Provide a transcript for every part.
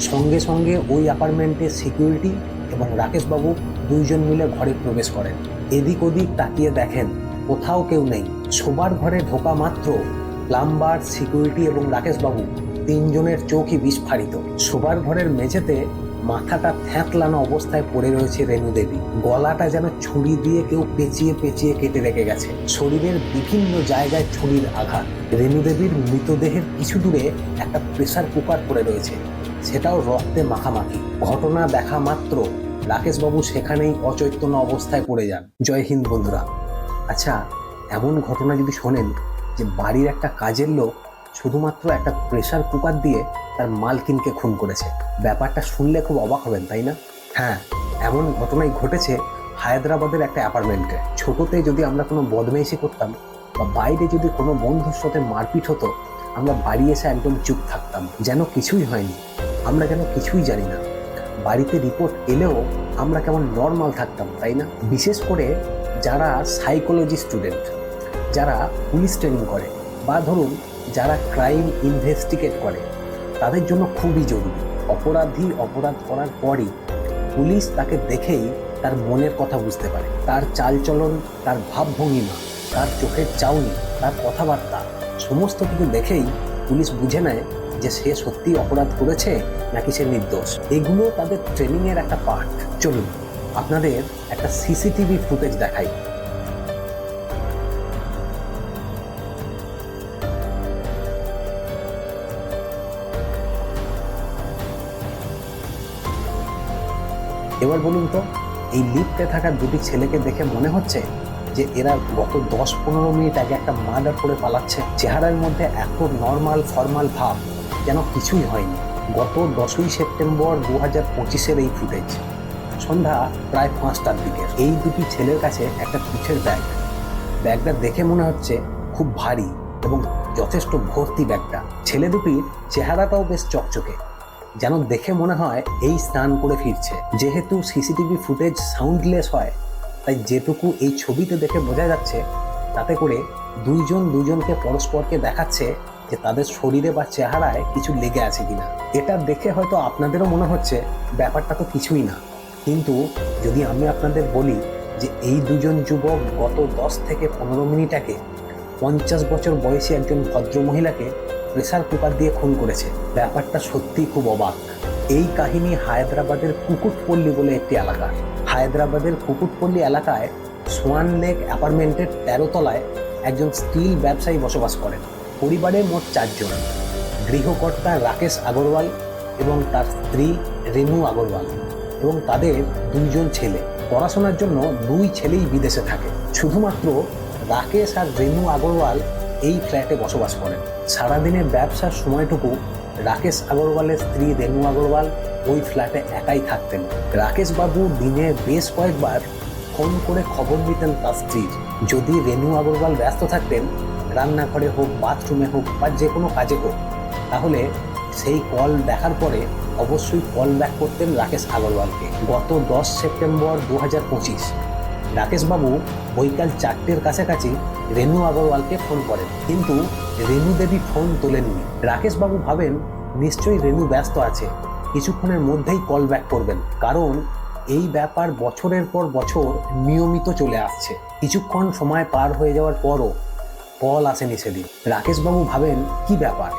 সঙ্গে সঙ্গে ওই অ্যাপার্টমেন্টের সিকিউরিটি এবং রাকেশবাবু দুইজন মিলে ঘরে প্রবেশ করেন। এদিক ওদিক তাকিয়ে দেখেন কোথাও কেউ নেই। শোবার ঘরে ঢোকা মাত্র প্লাম্বার সিকিউরিটি এবং রাকেশবাবু তিনজনের চোখই বিস্ফারিত। শোবার ঘরের মেঝেতে মাথাটা থ্যাঁতলানো অবস্থায় পড়ে রয়েছে রেণু দেবী। গলাটা যেন ছুরি দিয়ে কেউ পেঁচিয়ে পেঁচিয়ে কেটে রেখে গেছে। শরীরের বিভিন্ন জায়গায় ছুরির আঘাত। রেণু দেবীর মৃতদেহের কিছু দূরে একটা প্রেসার কুকার পড়ে রয়েছে। সেটাও রক্তে মাখামাখি। ঘটনা দেখা মাত্র। রাকেশবাবু সেখানেই অচৈতন্য অবস্থায় পড়ে যান। জয় হিন্দ, বন্ধুরা। আচ্ছা এমন ঘটনা যদি শোনেন যে বাড়ির একটা কাজের লোক শুধুমাত্র একটা প্রেশার কুকার দিয়ে তার মালকিনকে খুন করেছে। ব্যাপারটা শুনলে খুব অবাক হবেন, তাই না? হ্যাঁ এমন ঘটনাই ঘটেছে হায়দ্রাবাদের একটা অ্যাপার্টমেন্টে। ছোটতে যদি আমরা কোনো বদমেশি করতাম বা বাইরে যদি কোনো বন্ধুর সাথে মারপিট হতো আমরা বাড়ি এসে একদম চুপ থাকতাম, যেন কিছুই হয়নি। আমরা যেন কিছুই জানি না। বাড়িতে রিপোর্ট এলেও আমরা কেমন নর্মাল থাকতাম, তাই না? বিশেষ করে যারা সাইকোলজি স্টুডেন্ট যারা পুলিশ ট্রেনিং করে বা ধরুন যারা ক্রাইম ইনভেস্টিগেট করে, তাদের জন্য খুবই জরুরি। অপরাধী অপরাধ করার পরই পুলিশ তাকে দেখেই তার মনের কথা বুঝতে পারে। তার চালচলন, তার ভাবভঙ্গিমা তার চোখের চাউনি, তার কথাবার্তা সমস্ত কিছু দেখেই পুলিশ বুঝে নেয় যে সে সত্যি অপরাধ করেছে নাকি সে নির্দোষ। এগুলো তাদের ট্রেনিংয়ের একটা পার্ট। চলুন, আপনাদের একটা সিসিটিভি ফুটেজ দেখাই। এবার বলুন তো, এই লিফটে থাকা দুটি ছেলেকে দেখে মনে হচ্ছে যে এরা গত দশ পনেরো মিনিট আগে একটা মার্ডার করে পালাচ্ছে, চেহারার মধ্যে এত নর্মাল ফর্মাল ভাব যেন কিছুই হয়নি। গত দশই সেপ্টেম্বর দু হাজার পঁচিশের এই ফুটেজ সন্ধ্যা প্রায় পাঁচটার দিকে। এই দুটি ছেলের কাছে একটা পিঠের ব্যাগ ব্যাগটা দেখে মনে হচ্ছে খুব ভারী এবং যথেষ্ট ভর্তি ব্যাগটা ছেলে দুটির চেহারাটাও বেশ চকচকে, যেন দেখে মনে হয় এই স্নান করে ফিরছে। যেহেতু সিসিটিভি ফুটেজ সাউন্ডলেস হয় তাই যেটুকু এই ছবিতে দেখে বোঝা যাচ্ছে, তাতে করে দুইজন দুজনকে পরস্পরকে দেখাচ্ছে যে তাদের শরীরে বা চেহারায় কিছু লেগে আছে কিনা। এটা দেখে হয়তো আপনাদেরও মনে হচ্ছে, ব্যাপারটা তো কিছুই না। কিন্তু যদি আমি আপনাদের বলি যে এই দুজন যুবক গত দশ থেকে পনেরো মিনিট আগে পঞ্চাশ বছর বয়সী একজন ভদ্র মহিলাকে প্রেসার কুকার দিয়ে খুন করেছে, ব্যাপারটা সত্যিই খুব অবাক। এই কাহিনী হায়দ্রাবাদের কুকুটপল্লী বলে একটি এলাকা। হায়দ্রাবাদের কুকুটপল্লী এলাকায় সোয়ান লেক অ্যাপার্টমেন্টের তলায় একজন স্টিল ব্যবসায়ী বসবাস করেন। পরিবারে মোট চারজন। গৃহকর্তা রাকেশ আগরওয়াল এবং তার স্ত্রী রেনু আগরওয়াল এবং তাদের দুইজন ছেলে। পড়াশোনার জন্য দুই ছেলেই বিদেশে থাকে। শুধুমাত্র রাকেশ আর রেনু আগরওয়াল এই ফ্ল্যাটে বসবাস করেন। সারাদিনের ব্যবসার সময়টুকু রাকেশ আগরওয়ালের স্ত্রী রেনু আগরওয়াল ওই ফ্ল্যাটে একাই থাকতেন। রাকেশ বাবু দিনে বেশ কয়েকবার ফোন করে খবর নিতেন তার স্ত্রীর। যদি রেনু আগরওয়াল ব্যস্ত থাকতেন, রান্নাঘরে হোক, বাথরুমে হোক বা যে কোনো কাজে হোক, তাহলে সেই কল দেখার পরে অবশ্যই কল ব্যাক করতেন রাকেশ আগরওয়ালকে। গত দশ সেপ্টেম্বর দু হাজার পঁচিশ, রাকেশবাবু বৈকাল চারটের কাছাকাছি রেনু আগরওয়ালকে ফোন করেন। কিন্তু রেনু দেবী ফোন তোলেননি। রাকেশবাবু ভাবেন, নিশ্চয়ই রেনু ব্যস্ত আছে। কিছুক্ষণের মধ্যেই কল ব্যাক করবেন। কারণ এই ব্যাপার বছরের পর বছর নিয়মিত চলে আসছে। কিছুক্ষণ সময় পার হয়ে যাওয়ার পরও কল আসেনি সেদিন। রাকেশবাবু ভাবেন, কি ব্যাপার?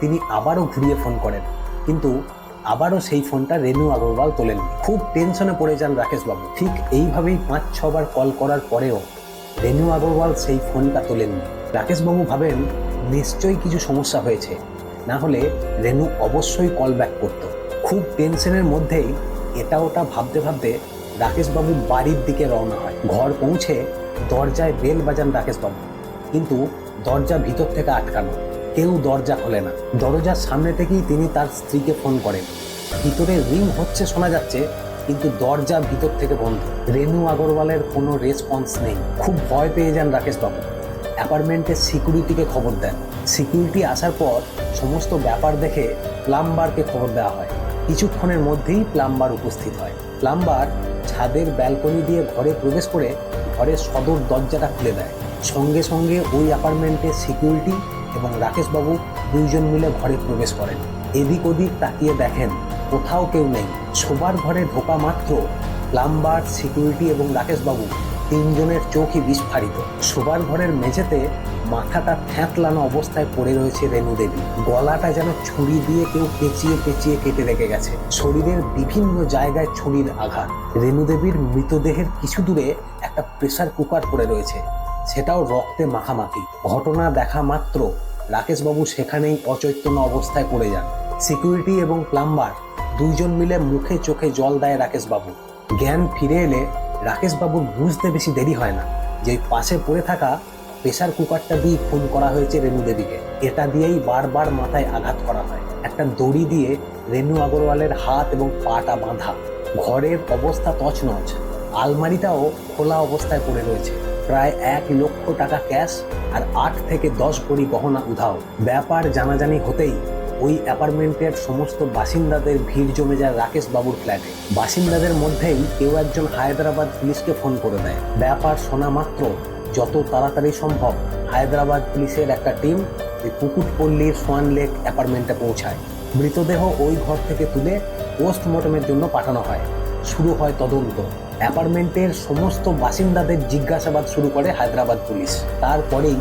তিনি আবারও ঘুরিয়ে ফোন করেন। কিন্তু আবারও সেই ফোনটা রেনু আগরওয়াল তোলেননি। খুব টেনশনে পড়ে যান রাকেশবাবু। ঠিক এইভাবেই পাঁচ ছবার কল করার পরেও রেনু আগরওয়াল সেই ফোনটা তোলেননি রাকেশবাবু ভাবেন, নিশ্চয়ই কিছু সমস্যা হয়েছে। না হলে রেনু অবশ্যই কল ব্যাক করত। খুব টেনশনের মধ্যেই এটা ওটা ভাবতে ভাবতে রাকেশবাবু বাড়ির দিকে রওনা হয়। ঘর পৌঁছে দরজায় বেল বাজান রাকেশবাবু। কিন্তু দরজা ভিতর থেকে আটকানো। কেউ দরজা খোলে না। দরজার সামনে থেকেই তিনি তার স্ত্রীকে ফোন করেন। ভিতরে রিং হচ্ছে, শোনা যাচ্ছে কিন্তু দরজা ভিতর থেকে বন্ধ। রেনু আগরওয়ালের কোনো রেসপন্স নেই। খুব ভয় পেয়ে যান রাকেশ রাকেশবাবু অ্যাপার্টমেন্টের সিকিউরিটিকে খবর দেন। সিকিউরিটি আসার পর সমস্ত ব্যাপার দেখে প্লাম্বারকে খবর দেওয়া হয়। কিছুক্ষণের মধ্যেই প্লাম্বার উপস্থিত হয়। প্লাম্বার ছাদের ব্যালকনি দিয়ে ঘরে প্রবেশ করে ঘরের সদর দরজাটা খুলে দেয়। সঙ্গে সঙ্গে ওই অ্যাপার্টমেন্টের সিকিউরিটি এবং রাকেশবাবু দুইজন মিলে ঘরে প্রবেশ করেন। এদিক ওদিক তাকিয়ে দেখেন কোথাও কেউ নেই। শোবার ঘরে ঢোকা মাত্র প্লাম্বার, সিকিউরিটি এবং রাকেশবাবু তিনজনের চোখই বিস্ফারিত। শোবার ঘরের মেঝেতে মাথাটা থ্যাঁতলানো অবস্থায় পড়ে রয়েছে রেণু দেবী গলাটা যেন ছুরি দিয়ে কেউ পেঁচিয়ে পেঁচিয়ে কেটে রেখে গেছে। শরীরের বিভিন্ন জায়গায় ছুরির আঘাত। রেণু দেবীর মৃতদেহের কিছু দূরে একটা প্রেসার কুকার পড়ে রয়েছে। সেটাও রক্তে মাখামাখি। ঘটনা দেখা মাত্র রাকেশবাবু সেখানেই অচৈতন্য অবস্থায় পড়ে যান। সিকিউরিটি এবং প্লাম্বার দুইজন মিলে মুখে চোখে জল দেয় রাকেশবাবু। জ্ঞান ফিরে এলে রাকেশবাবুর বুঝতে বেশি দেরি হয় না। যে পাশে পড়ে থাকা প্রেসার কুকারটা দিয়ে খুন করা হয়েছে রেণু দেবীকে। এটা দিয়েই বারবার মাথায় আঘাত করা হয়। একটা দড়ি দিয়ে রেণু আগরওয়ালের হাত এবং পাটা বাঁধা। ঘরের অবস্থা তছনছ। আলমারিটাও খোলা অবস্থায় পড়ে রয়েছে। প্রায় এক লক্ষ টাকা ক্যাশ আর আট থেকে দশ ভরি গহনা উধাও। ব্যাপার জানাজানি হতেই ওই অ্যাপার্টমেন্টের সমস্ত বাসিন্দাদের ভিড় জমে যায় রাকেশ বাবুর ফ্ল্যাটে। বাসিন্দাদের মধ্যেই কেউ একজন হায়দ্রাবাদ পুলিশকে ফোন করে দেয়। ব্যাপার শোনা মাত্র, যত তাড়াতাড়ি সম্ভব হায়দ্রাবাদ পুলিশের একটা টিম কুকুটপল্লীর সোয়ান লেক অ্যাপার্টমেন্টে পৌঁছায়। মৃতদেহ ওই ঘর থেকে তুলে পোস্টমর্টমের জন্য পাঠানো হয়। শুরু হয় তদন্ত। অ্যাপার্টমেন্টের সমস্ত বাসিন্দাদের জিজ্ঞাসাবাদ শুরু করে হায়দ্রাবাদ পুলিশ। তারপরেই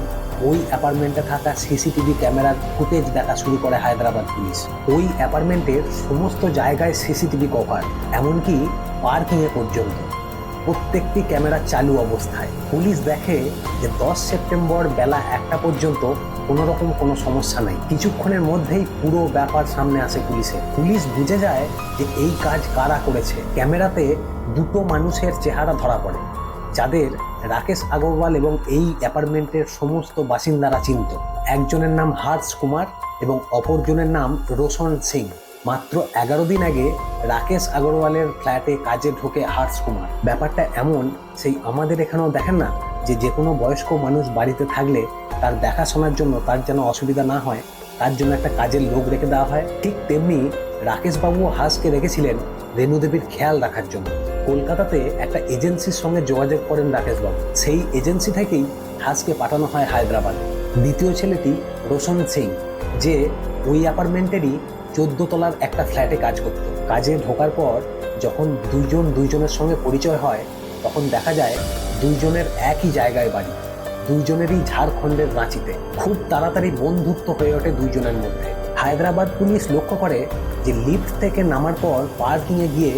ওই অ্যাপার্টমেন্টে থাকা সিসিটিভি ক্যামেরার ফুটেজ দেখা শুরু করে হায়দ্রাবাদ পুলিশ। ওই অ্যাপার্টমেন্টের সমস্ত জায়গায় সিসিটিভি কভার, এমনকি পার্কিংয়ে পর্যন্ত। প্রত্যেকটি ক্যামেরা চালু অবস্থায়। পুলিশ দেখে যে দশ সেপ্টেম্বর বেলা একটা পর্যন্ত কোনো রকম কোনো সমস্যা নাই। কিছুক্ষণের মধ্যেই পুরো ব্যাপার সামনে আসে পুলিশে পুলিশ বুঝে যায় যে এই কাজ কারা করেছে। ক্যামেরাতে দুটো মানুষের চেহারা ধরা পড়ে, যাদের রাকেশ আগরওয়াল এবং এই অ্যাপার্টমেন্টের সমস্ত বাসিন্দারা চিনত। একজনের নাম হার্ষ কুমার এবং অপরজনের নাম রোশন সিং। মাত্র এগারো দিন আগে রাকেশ আগরওয়ালের ফ্ল্যাটে কাজে ঢোকে হার্ষ কুমার। ব্যাপারটা এমন, সেই আমাদের এখানেও দেখেন না, যে যে কোনো বয়স্ক মানুষ বাড়িতে থাকলে তার দেখাশোনার জন্য তার যেন অসুবিধা না হয়, তার জন্য একটা কাজের লোক রেখে দেওয়া হয়। ঠিক তেমনি রাকেশবাবু হাসকে রেখেছিলেন রেণু দেবীর খেয়াল রাখার জন্য। কলকাতাতে একটা এজেন্সির সঙ্গে যোগাযোগ করেন রাকেশবাবু। সেই এজেন্সি থেকেই হাসকে পাঠানো হয় হায়দ্রাবাদ। দ্বিতীয় ছেলেটি রোশন সিং, যে ওই অ্যাপার্টমেন্টেরই চোদ্দ তলার একটা ফ্ল্যাটে কাজ করত। কাজে ঢোকার পর যখন দুইজন দুইজনের সঙ্গে পরিচয় হয়, তখন দেখা যায় দুইজনের একই জায়গায় বাড়ি, দুইজনেরই ঝাড়খণ্ডের রাঁচিতে। খুব তাড়াতাড়ি বন্ধুত্ব হয়ে ওঠে দুইজনের মধ্যে। হায়দ্রাবাদ পুলিশ লক্ষ্য করে যে লিফট থেকে নামার পর পার্কিংয়ে গিয়ে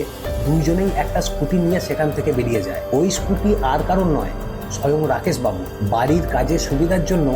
দুইজনেই একটা স্কুটি নিয়ে সেখান থেকে বেরিয়ে যায়। ওই স্কুটি আর কারণ নয়, স্বয়ং রাকেশবাবু। বাড়ির কাজে সুবিধার জন্য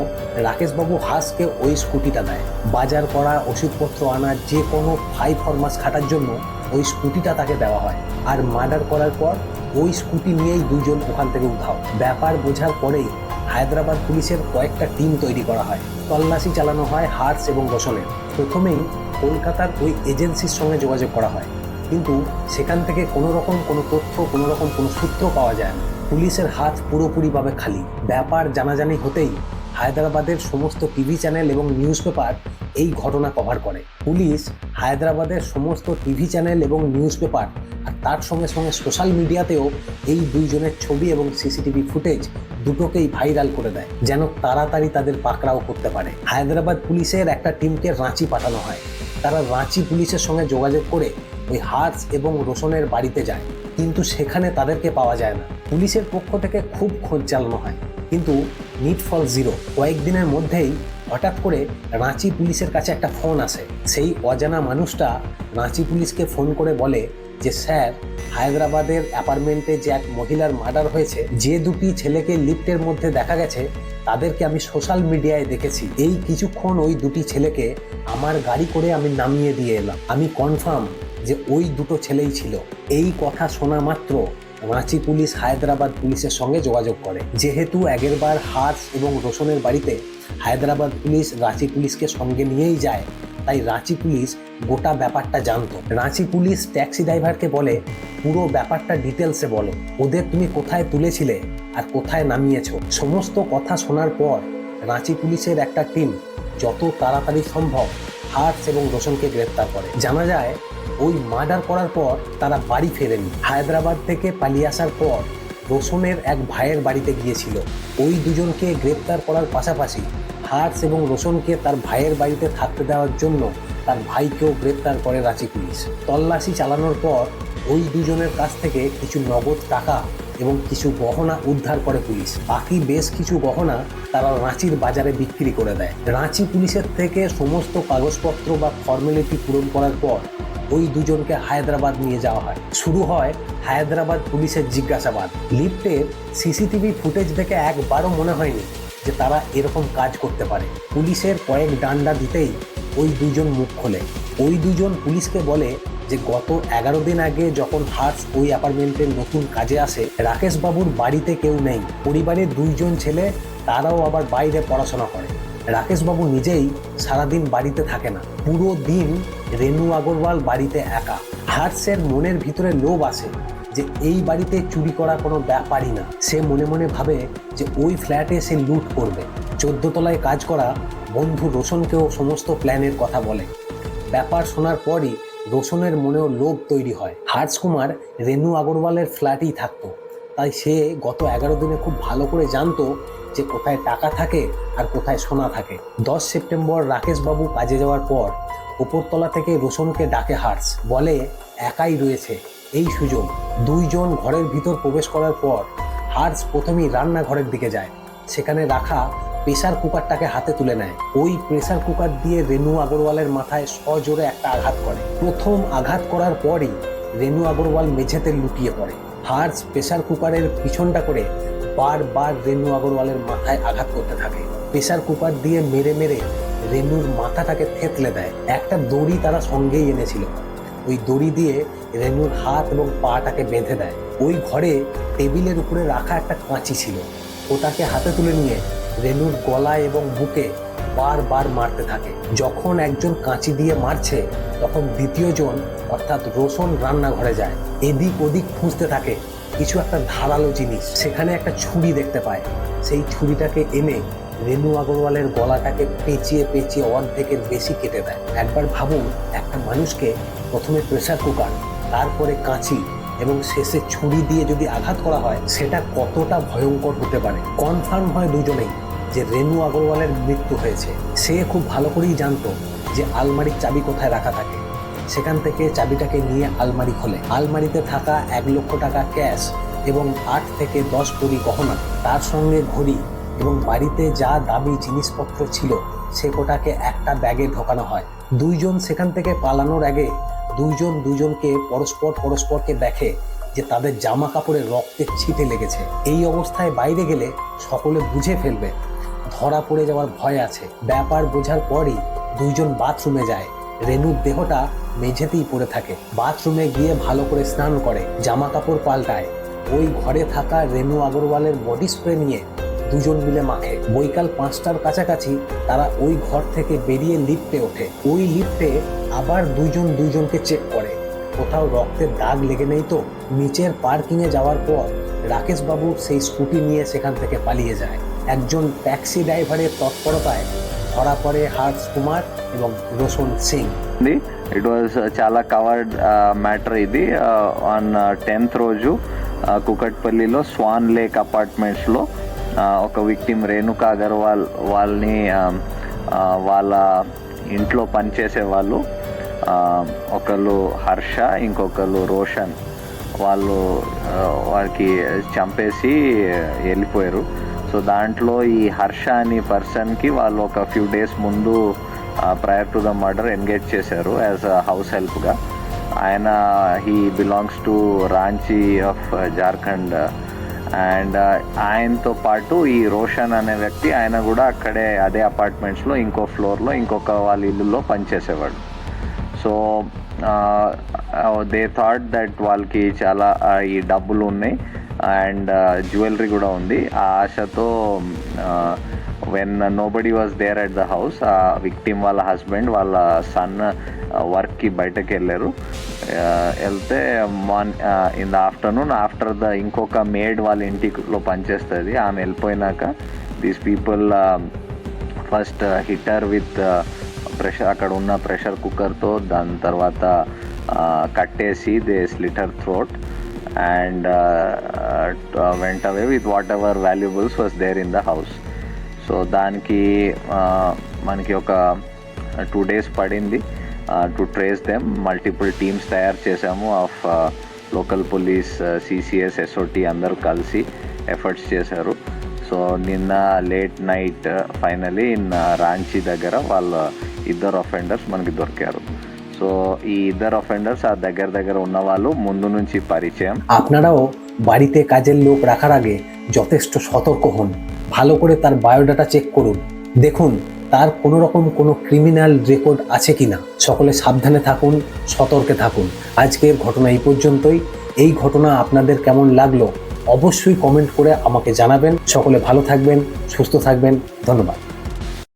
রাকেশবাবু হাঁসকে ওই স্কুটিটা দেয়। বাজার করা, ওষুধপত্র আনা, যে কোনো ফাই ফরমাস খাটার জন্য ওই স্কুটিটা তাকে দেওয়া হয়। আর মার্ডার করার পর ওই স্কুটি নিয়েই দুজন ওখান থেকে উঠাও ব্যাপার বোঝার পরেই হায়দ্রাবাদ পুলিশের কয়েকটা টিম তৈরি করা হয়। তল্লাশি চালানো হয় হার্স এবং রোশনের। প্রথমেই কলকাতার ওই এজেন্সির সঙ্গে যোগাযোগ করা হয়। কিন্তু সেখান থেকে কোনো রকম কোনো তথ্য, কোনো রকম কোনো সূত্র পাওয়া যায় না। পুলিশের হাত পুরোপুরিভাবে খালি। ব্যাপার জানাজানি হতেই হায়দ্রাবাদের সমস্ত টিভি চ্যানেল এবং নিউজ পেপার এই ঘটনা কভার করে। পুলিশ হায়দ্রাবাদের সমস্ত টিভি চ্যানেল এবং নিউজ পেপার আর তার সঙ্গে সঙ্গে সোশ্যাল মিডিয়াতেও এই দুইজনের ছবি এবং সিসিটিভি ফুটেজ দুটোকেই ভাইরাল করে দেয়, যেন তাড়াতাড়ি তাদের পাকড়াও করতে পারে। হায়দ্রাবাদ পুলিশের একটা টিমকে রাঁচি পাঠানো হয়। তারা রাঁচি পুলিশের সঙ্গে যোগাযোগ করে ওই হার্স এবং রোশনের বাড়িতে যায়। কিন্তু সেখানে তাদেরকে পাওয়া যায় না। পুলিশের পক্ষ থেকে খুব খোঁজ চালানো হয়। কিন্তু নিট ফল জিরো কয়েকদিনের মধ্যেই হঠাৎ করে রাঁচি পুলিশের কাছে একটা ফোন আসে। সেই অজানা মানুষটা রাঁচি পুলিশকে ফোন করে বলে যে, স্যার, হায়দ্রাবাদের অ্যাপার্টমেন্টে যে এক মহিলার মার্ডার হয়েছে, যে দুটি ছেলেকে লিফটের মধ্যে দেখা গেছে, তাদেরকে আমি সোশ্যাল মিডিয়ায় দেখেছি। এই কিছুক্ষণ ওই দুটি ছেলেকে আমার গাড়ি করে আমি নামিয়ে দিয়ে এলাম। আমি কনফার্ম যে ওই দুটো ছেলেই ছিল। এই কথা শোনা মাত্র রাঁচি পুলিশ হায়দ্রাবাদ পুলিশের সঙ্গে যোগাযোগ করে। যেহেতু আগেরবার হার্স এবং রোশনের বাড়িতে হায়দ্রাবাদ পুলিশ রাঁচি পুলিশকে সঙ্গে নিয়েই যায়, তাই রাঁচি পুলিশ গোটা ব্যাপারটা জানতো। রাঁচি পুলিশ ট্যাক্সি ড্রাইভারকে বলে, পুরো ব্যাপারটা ডিটেলসে বলো। ওদের তুমি কোথায় তুলেছিলে আর কোথায় নামিয়েছো? সমস্ত কথা শোনার পর রাঁচি পুলিশের একটা টিম যত তাড়াতাড়ি সম্ভব হার্স এবং রোশনকে গ্রেপ্তার করে। জানা যায় ওই মার্ডার করার পর তারা বাড়ি ফেরেনি। হায়দ্রাবাদ থেকে পালিয়ে আসার পর রোশনের এক ভাইয়ের বাড়িতে গিয়েছিল। ওই দুজনকে গ্রেপ্তার করার পাশাপাশি হার্স এবং রোশনকে তার ভাইয়ের বাড়িতে থাকতে দেওয়ার জন্য তার ভাইকেও গ্রেপ্তার করে রাঁচি পুলিশ। তল্লাশি চালানোর পর ওই দুজনের কাছ থেকে কিছু নগদ টাকা এবং কিছু গহনা উদ্ধার করে পুলিশ। বাকি বেশ কিছু গহনা তারা রাঁচির বাজারে বিক্রি করে দেয়। রাঁচি পুলিশের থেকে সমস্ত কাগজপত্র বা ফর্মালিটি পূরণ করার পর ওই দুজনকে হায়দ্রাবাদ নিয়ে যাওয়া হয়। শুরু হয় হায়দ্রাবাদ পুলিশের জিজ্ঞাসাবাদ। লিফটের সিসিটিভি ফুটেজ দেখে একবারও মনে হয়নি যে তারা এরকম কাজ করতে পারে। পুলিশের কয়েক ডান্ডা দিতেই ওই দুজন মুখ খোলে। ওই দুজন পুলিশকে বলে যে গত এগারো দিন আগে যখন হার্স ওই অ্যাপার্টমেন্টের নতুন কাজে আসে রাকেশ বাবুর বাড়িতে কেউ নেই। পরিবারের দুইজন ছেলে, তারাও আবার বাইরে পড়াশোনা করে। রাকেশবাবু নিজেই সারাদিন বাড়িতে থাকে না। পুরো দিন রেনু আগরওয়াল বাড়িতে একা। হার্সের মনের ভিতরে লোভ আসে যে এই বাড়িতে চুরি করা কোনো ব্যাপারই না। সে মনে মনে ভাবে যে ওই ফ্ল্যাটে সে লুট করবে। চোদ্দ তলায় কাজ করা বন্ধু রোশনকেও সমস্ত প্ল্যানের কথা বলে। ব্যাপার শোনার পরই রোশনের মনেও লোভ তৈরি হয়। হার্স কুমার রেনু আগরওয়ালের ফ্ল্যাটেই থাকতো। তাই সে গত এগারো দিনে খুব ভালো করে জানতো যে কোথায় টাকা থাকে আর কোথায় সোনা থাকে। দশ সেপ্টেম্বর রাকেশবাবু কাজে যাওয়ার পর উপরতলা থেকে রোশনকে ডাকে হার্স। বলে, একাই রয়েছে। এই সুযোগ দুইজন ঘরের ভিতর প্রবেশ করার পর হার্স প্রথমেই রান্নাঘরের দিকে যায়। সেখানে রাখা প্রেসার কুকারটাকে হাতে তুলে নেয়। ওই প্রেসার কুকার দিয়ে রেনু আগরওয়ালের মাথায় সজোরে একটা আঘাত করে। প্রথম আঘাত করার পরই রেনু আগরওয়াল মেঝেতে লুটিয়ে পড়ে। হার্স প্রেসার কুকারের পিছনটা করে বারবার রেনু আগরওয়ালের মাথায় আঘাত করতে থাকে। প্রেসার কুকার দিয়ে মেরে মেরে রেনুর মাথাটাকে থেতলে দেয়। একটা দড়ি তারা সঙ্গেই এনেছিল। ওই দড়ি দিয়ে রেনুর হাত এবং পাটাকে বেঁধে দেয়। ওই ঘরে টেবিলের উপরে রাখা একটা কাঁচি ছিল। ওটাকে হাতে তুলে নিয়ে রেনুর গলায় এবং বুকে বারবার মারতে থাকে। যখন একজন কাঁচি দিয়ে মারছে, তখন দ্বিতীয়জন, অর্থাৎ রোশন, রান্নাঘরে যায়। এদিক ওদিক খুঁজতে থাকে। কিছু একটা ধারালো জিনিস। সেখানে একটা ছুরি দেখতে পায়। সেই ছুরিটাকে এনে রেনু আগরওয়ালের গলাটাকে পেঁচিয়ে পেঁচিয়ে অর্ধেকের বেশি কেটে দেয়। একবার ভাবুন, একটা মানুষকে প্রথমে প্রেসার কুকার, তারপরে কাঁচি এবং শেষে ছুরি দিয়ে যদি আঘাত করা হয়, সেটা কতটা ভয়ঙ্কর হতে পারে। কনফার্ম হয় দুজনেই যে রেনু আগরওয়ালের মৃত্যু হয়েছে। সে খুব ভালো করেই জানতো যে আলমারির চাবি কোথায় রাখা থাকে। সেখান থেকে চাবিটাকে নিয়ে আলমারি খোলে। আলমারিতে থাকা এক লক্ষ টাকা ক্যাশ এবং আট থেকে দশ কোটি গহনা, তার সঙ্গে ঘড়ি এবং বাড়িতে যা দামি জিনিসপত্র ছিল, সে কোটাকে একটা ব্যাগে ঢোকানো হয়। দুইজন সেখান থেকে পালানোর আগে দুইজন দুজনকে পরস্পর পরস্পরকে দেখে যে তাদের জামা কাপড়ে রক্তের ছিটে লেগেছে। এই অবস্থায় বাইরে গেলে সকলে বুঝে ফেলবে, ধরা পড়ে যাওয়ার ভয় আছে। ব্যাপার বোঝার পরই দুইজন বাথরুমে যায়। রেনুর দেহটা মেঝেতেই পড়ে থাকে। বাথরুমে গিয়ে ভালো করে স্নান করে জামা কাপড় পাল্টায়। ওই ঘরে থাকা রেনু আগরওয়ালের বডি স্প্রে নিয়ে দুজন মিলে মাখে। বৈকাল পাঁচটার কাছাকাছি তারা ওই ঘর থেকে বেরিয়ে লিফটে ওঠে। ওই লিফটে আবার দুইজন দুইজনকে চেক করে। কোথাও রক্তের দাগ লেগে নেই তো? নিচের পার্কিংয়ে যাওয়ার পর রাকেশ বাবু সেই স্কুটি নিয়ে সেখান থেকে পালিয়ে যায়। একজন ট্যাক্সি ড্রাইভারের তৎপরতায় ধরা পড়ে হার্স কুমার এবং রোশন সিং ఉంది ఇట్ వాజ్ చాలా కవర్డ్ మ్యాటర్ ఇది ఆన్ టెన్త్ రోజు uh, కుకట్పల్లిలో స్వాన్ లేక్ అపార్ట్మెంట్స్లో ఒక విక్టిమ్ రేణుకా అగర్వాల్ వాళ్ళని um, uh, వాళ్ళ ఇంట్లో పనిచేసే వాళ్ళు uh, ఒకళ్ళు హర్ష ఇంకొకళ్ళు రోషన్ వాళ్ళు uh, వారికి చంపేసి వెళ్ళిపోయారు సో దాంట్లో ఈ హర్ష అనే పర్సన్కి వాళ్ళు ఒక ఫ్యూ డేస్ ముందు prior to the murder engage చేశారు యాజ్ అ హౌస్ హెల్ప్గా ఆయన he belongs to Ranchi of Jharkhand and ఆయనతో పాటు ఈ రోషన్ అనే వ్యక్తి ఆయన కూడా అక్కడే అదే అపార్ట్మెంట్స్లో ఇంకో ఫ్లోర్లో ఇంకొక వాళ్ళ ఇల్లులో పనిచేసేవాడు. సో దే థాట్ దట్ వాళ్ళకి చాలా uh, ఈ డబ్బులు ఉన్నాయి. అండ్ జ్యువెలరీ uh, కూడా ఉంది. ఆ ఆశతో when nobody was there at the house ఆ విక్టిమ్ వాళ్ళ హస్బెండ్ వాళ్ళ సన్ వర్క్కి బయటకు వెళ్ళారు. Uh, వెళ్తే morn in the afternoon after the ఇంకొక మేడ్ వాళ్ళ ఇంటిలో పనిచేస్తుంది. ఆమె వెళ్ళిపోయినాక these people first hit her with pressure అక్కడ ఉన్న ప్రెషర్ కుక్కర్తో దాని తర్వాత కట్టేసి they slit her throat and went away with whatever valuables was there in the house so దానికి మనకి ఒక టూ డేస్ పడింది to trace them multiple teams తయారు చేసాము of local police CCS SOT అందరూ కలిసి ఎఫర్ట్స్ చేశారు. సో నిన్న లేట్ నైట్ ఫైనలీ రాంచీ దగ్గర వాళ్ళ ఇద్దరు అఫెండర్స్ మనకి దొరికారు. సో ఈ ఇద్దరు అఫెండర్స్ ఆ దగ్గర దగ్గర ఉన్న వాళ్ళు ముందు నుంచి పరిచయం আপনারাও বাড়িতে কাজের লোক রাখার আগে যথেষ্ট সতর্ক হন ভালো করে তার বায়োডাটা চেক করুন দেখুন তার কোনো রকম কোনো ক্রিমিনাল রেকর্ড আছে কিনা সকলে সাবধানে থাকুন সতর্কে থাকুন আজকের ঘটনা এই পর্যন্তই এই ঘটনা আপনাদের কেমন লাগলো অবশ্যই কমেন্ট করে আমাকে জানাবেন সকলে ভালো থাকবেন সুস্থ থাকবেন ধন্যবাদ